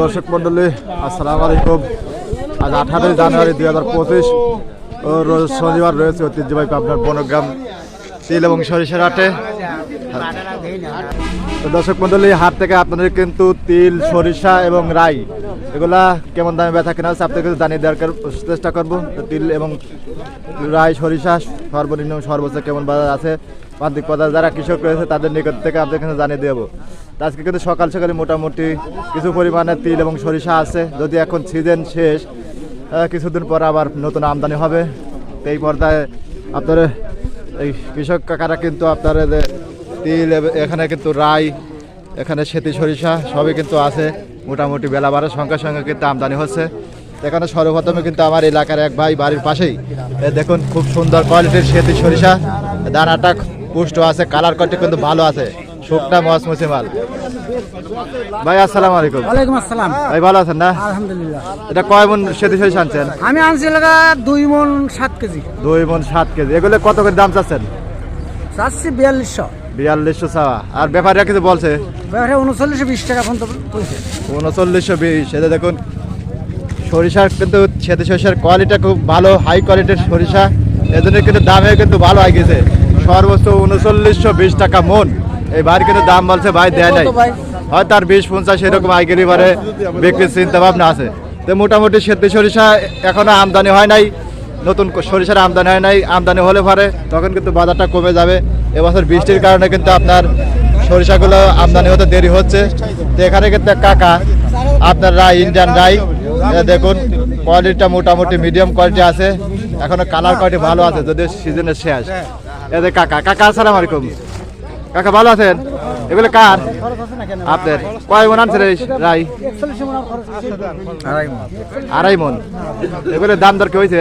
দর্শক মন্ডলী আসসালামু আলাইকুম। আজ আঠারোই জানুয়ারি দুই হাজার পঁচিশ শনিবার রয়েছে ঐতিহ্যবাহী আপনার বনগ্রাম তিল এবং সরিষার হাটে। দর্শক মন্ডলী হাট থেকে আপনাদের কিন্তু তিল, সরিষা এবং রাই, এগুলা কেমন দামে ব্যথা কেনা হচ্ছে আপনাদের জানিয়ে দেওয়ার চেষ্টা করব। তিল এবং রাই, সরিষা, সর্বনিম্ন সর্বোচ্চ কেমন বাজার আছে প্রান্তিক বাজার যারা কৃষক রয়েছে তাদের নিকট থেকে আপনাদের জানিয়ে দেবো। আজকে কিন্তু সকাল সকালে মোটামুটি কিছু পরিমাণে তিল এবং সরিষা আছে। যদি এখন সিজন শেষ কিছুদিন পর আবার নতুন আমদানি হবে। তো এই পর্দায় আপনার, এই কৃষক কাকারা কিন্তু আপনার তিল এখানে কিন্তু রাই, এখানে সেতি সরিষা সবই কিন্তু আছে। মোটামুটি বেলা বাড়ার সঙ্গে সঙ্গে কিন্তু আমদানি হচ্ছে। এখানে সর্বপ্রথমে কিন্তু আমার এলাকার এক ভাই বাড়ির পাশেই দেখুন খুব সুন্দর কোয়ালিটির সেতি সরিষা। দানাটা পুষ্ট আছে কালার কোয়ালিটি কিন্তু ভালো আছে। শুকনা মসমসি মাল ভাই আসসালামু আলাইকুম। ওয়ালাইকুম আসসালাম। ভাই ভালো আছেন না? আলহামদুলিল্লাহ। এটা কয় মন সেতি সরিষা আনছেন? আমি আনছি লাগা দুই মন সাত কেজি। দুই মন সাত কেজি। এগুলো কত করে দাম চাচ্ছেন? চাচ্ছি বিয়াল্লিশশো। বিয়াল্লিশশো চাওয়া। আর ব্যাপারীরা কিছু বলছে? ব্যাপারে উনচল্লিশশো বিশ টাকা এখন তো উনচল্লিশশো বিশ। এটা দেখুন সরিষার কিন্তু সেতু সরিষার কোয়ালিটি খুব ভালো হাই কোয়ালিটির সরিষা। এজন্য কিন্তু দামে কিন্তু ভালো হয়ে গেছে। সর্বোচ্চ উনচল্লিশশো বিশ টাকা মন। এই ভাই কিন্তু দাম বলছে ভাই দেয় নাই। ভাই? হয় তার বিশ পঞ্চাশ এরকম আইকারি বারে বিক্রির চিন্তা ভাবনা আছে। তো মোটামুটি সেতু সরিষা এখনও আমদানি হয় নাই নতুন সরিষার আমদানি হয় নাই আমদানি হলে পরে তখন কিন্তু বাজারটা কমে যাবে। এবছর বৃষ্টির কারণে কিন্তু আপনার সরিষাগুলো আমদানি হতে দেরি হচ্ছে। তো এখানে কিন্তু কাকা আপনার রাই ইন্ডিয়ান রাই এ দেখুন কোয়ালিটিটা মোটামুটি মিডিয়াম কোয়ালিটি আছে। এখনও কালার কোয়ালিটি ভালো আছে যদিও সিজনের শেষ। এদের কাকা কাকা আসসালামু আলাইকুম। কাকা, ভালো আছেন? এগুলো কার? আপনার। কয় মন আনছে রাই? আড়াই মন। এগুলো দাম দর কি হয়েছে?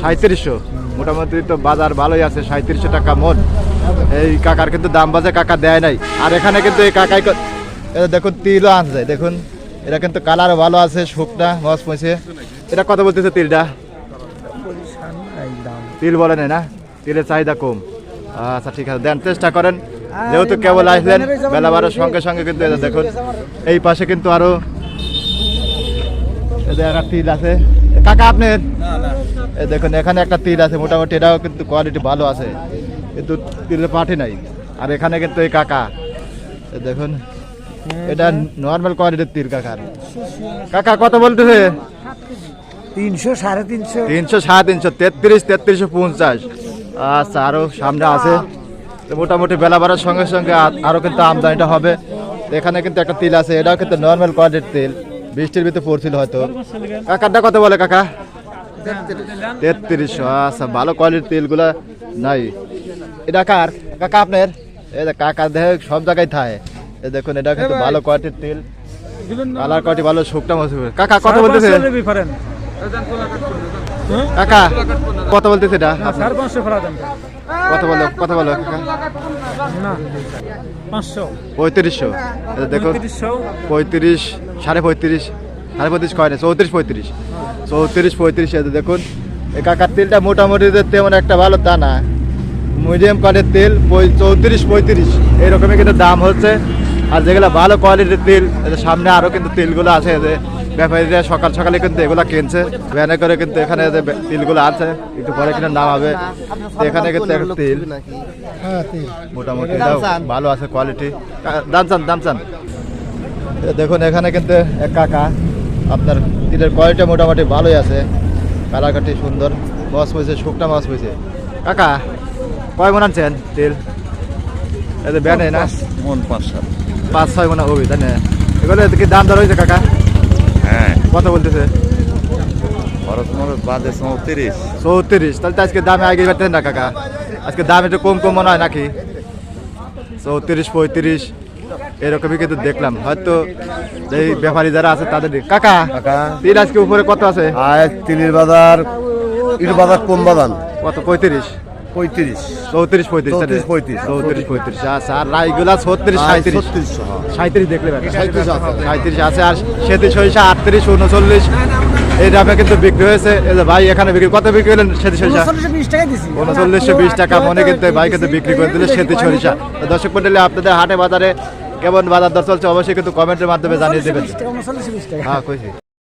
সাঁত্রিশশো মোটামুটি তো বাজার ভালোই আছে সাঁত্রিশশো টাকা মন। এই কাকার কিন্তু দাম বাজে, কাকা দেয় নাই। আর এখানে কিন্তু এই কাকাই দেখুন, তিলও আনছে, দেখুন। এটা কিন্তু কালারও ভালো আছে, শুকনা, মস পয়সে এটা কত বলতেছে তিলটা? তিল বলে না? তিলের চাহিদা কম। আচ্ছা ঠিক আছে। দেন চেষ্টা করেন। যেহেতু কেবল আসলেন বেলা বারোর সঙ্গে সঙ্গে কিন্তু দেখুন এই পাশে কিন্তু আরও একটা তিল আছে। কাকা আপনার এই দেখুন এখানে একটা তিল আছে মোটামুটি এটাও কিন্তু কোয়ালিটি ভালো আছে। কিন্তু তিলের পাঠি নাই। আর এখানে কিন্তু এই কাকা। দেখুন এটা নর্মাল কোয়ালিটির তিল কাকার। কাকা কত বলতেছে? তিনশো সাড়ে তিনশো। তিনশো সাড়ে তিনশো তেত্রিশ তেত্রিশশো পঞ্চাশ। আচ্ছা আরও সামনে আছে। তো মোটামুটি বেলা বাড়ার সঙ্গে সঙ্গে আরও কিন্তু আমদানিটা হবে। এখানে কিন্তু একটা তিল আছে এটাও কিন্তু নর্মাল কোয়ালিটির তেল। বৃষ্টির ভিতরে পড়ছিল হয়তো। কাকারটা কত বলে কাকা। তেত্রিশশো আচ্ছা ভালো কোয়ালিটির তেলগুলা নাই। এটা কার? কাকা আপনার? এই যে কাকা দেখ সব জায়গায় থাকে এই দেখুন এটা কিন্তু ভালো কোয়ালিটির তেল। কালার কোয়ালিটি ভালো শুকটা মাছ কাকা কত বলতেছে কাকা কত বলতেছে এটা? কত বলো কত বলো কাকা পঁয়ত্রিশশো। দেখো পঁয়ত্রিশ সাড়ে পঁয়ত্রিশ সাড়ে পঁয়ত্রিশ কয় না চৌত্রিশ পঁয়ত্রিশ। চৌত্রিশ পঁয়ত্রিশ এটা দেখুন। এই কাকার তেলটা মোটামুটি তেমন একটা ভালো তা না। মিডিয়াম কোয়ালিটির তেল চৌত্রিশ পঁয়ত্রিশ। এইরকমই কিন্তু দাম হচ্ছে। আর যেগুলো ভালো কোয়ালিটির তেল সামনে আরও কিন্তু তেলগুলো আছে যে ব্যাপারীরা সকাল সকালে কিন্তু এগুলো কিনছে। ভ্যানে করে কিন্তু এখানে যে তেলগুলো আছে একটু পরে কিনে নাম হবে। এখানে কিন্তু একটা তেল। মোটামুটি এটাও ভালো আছে কোয়ালিটি দাম চান দাম চান। দেখুন এখানে কিন্তু এক কাকা আপনার তিলের কোয়ালিটি মোটামুটি ভালোই আছে। কালাকাটি সুন্দর মাছ পয়সে শুকনা মাছ পয়সে কাকা কয় মন আনছেন তেল? এই যে ব্যানে না? মন পাঁচ সাত। পাঁচ ছয় মনে হবে তাই না? এগুলো কি দাম দর হয়েছে কাকা? হ্যাঁ কত বলতেছে? চৌত্রিশ। চৌত্রিশ। তাহলে তো আজকে দামে আগে বেরতেন না কাকা। আজকে দাম একটু কম কম মনে হয় নাকি? চৌত্রিশ পঁয়ত্রিশ এরকমই কিন্তু দেখলাম। হয়তো এই ব্যাপারী যারা আছে তাদের কাকা তিল আজকে উপরে কত আছে? তিলির বাজার ইট বাজার কম বাজান কত? পঁয়ত্রিশ। পঁয়ত্রিশ। চৌত্রিশ পঁয়ত্রিশ চৌত্রিশ, পঁয়ত্রিশ। চৌত্রিশ পঁয়ত্রিশ। আচ্ছা আর রাইগুলা ছত্রিশ সাঁত্রিশ হ্যাঁ। সাঁত্রিশ দেখলে আছে। সাঁত্রিশ আছে আর সেতি সরিষা আটত্রিশ উনচল্লিশ। এই দামে কিন্তু বিক্রি হয়েছে। ভাই এখানে বিক্রি কত বিক্রি করলেন সেতি সরিষা? উনচল্লিশশো বিশ টাকা মনে কিন্তু ভাই কিন্তু বিক্রি করে দিলে সেতি সরিষা। দর্শক মন্ডলী আপনাদের হাটে বাজারে কেমন বাজার দর চলছে অবশ্যই কিন্তু কমেন্টের মাধ্যমে জানিয়ে দেবেন। হ্যাঁ কইছি।